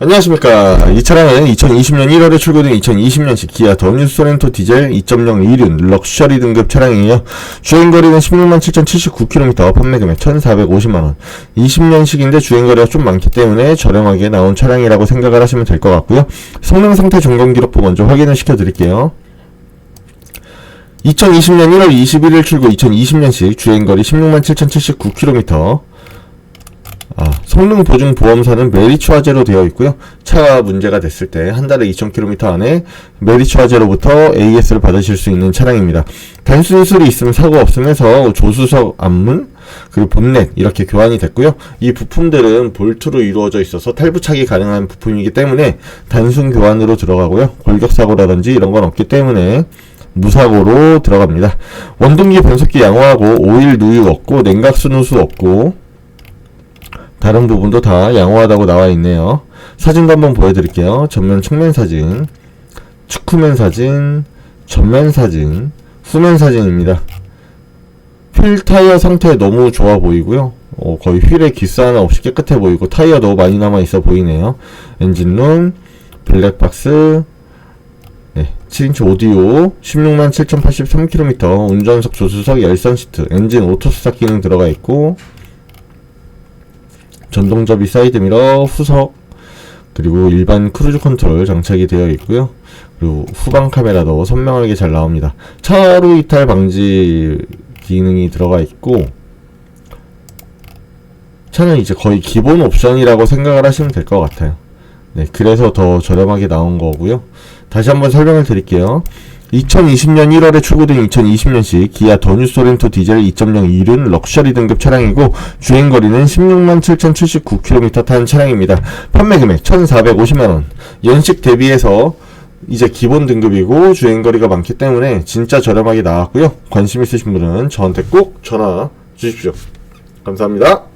안녕하십니까. 이 차량은 2020년 1월에 출고된 2020년식 기아 더뉴 소렌토 디젤 2.0 이륜 럭셔리 등급 차량이에요. 주행거리는 16만 7,079km, 판매 금액 1,450만원. 20년식인데 주행거리가 좀 많기 때문에 저렴하게 나온 차량이라고 생각을 하시면 될 것 같고요. 성능 상태 점검 기록부 먼저 확인을 시켜드릴게요. 2020년 1월 21일 출고 2020년식 주행거리 16만 7,079km. 아, 성능 보증 보험사는 메리츠 화재로 되어 있고요. 차가 문제가 됐을 때 한 달에 2,000km 안에 메리츠 화재로부터 AS를 받으실 수 있는 차량입니다. 단순 수리 있으면 사고 없으면서 조수석 앞문 그리고 본넷 이렇게 교환이 됐고요. 이 부품들은 볼트로 이루어져 있어서 탈부착이 가능한 부품이기 때문에 단순 교환으로 들어가고요. 골격 사고라든지 이런 건 없기 때문에 무사고로 들어갑니다. 원동기 변속기 양호하고 오일 누유 없고 냉각수 누수 없고 다른 부분도 다 양호하다고 나와 있네요. 사진도 한번 보여드릴게요. 전면 측면 사진, 측후면 사진, 전면 사진, 후면 사진입니다. 휠 타이어 상태 너무 좋아 보이고요. 어, 거의 휠에 기스 하나 없이 깨끗해 보이고 타이어 너무 많이 남아 있어 보이네요. 엔진룸, 블랙박스, 네, 7인치 오디오, 16만 7,083km, 운전석 조수석 열선 시트, 엔진 오토 스타트 기능 들어가 있고, 전동접이 사이드미러, 후석, 그리고 일반 크루즈 컨트롤 장착이 되어 있고요. 그리고 후방 카메라도 선명하게 잘 나옵니다. 차로 이탈 방지 기능이 들어가 있고, 차는 이제 거의 기본 옵션이라고 생각을 하시면 될 것 같아요. 네, 그래서 더 저렴하게 나온 거고요. 다시 한번 설명을 드릴게요. 2020년 1월에 출고된 2020년식 기아 더뉴 소렌토 디젤 2.0 이륜 럭셔리 등급 차량이고 주행거리는 16만 7,079km 탄 차량입니다. 판매 금액 1,450만원. 연식 대비해서 이제 기본 등급이고 주행거리가 많기 때문에 진짜 저렴하게 나왔고요. 관심 있으신 분은 저한테 꼭 전화 주십시오. 감사합니다.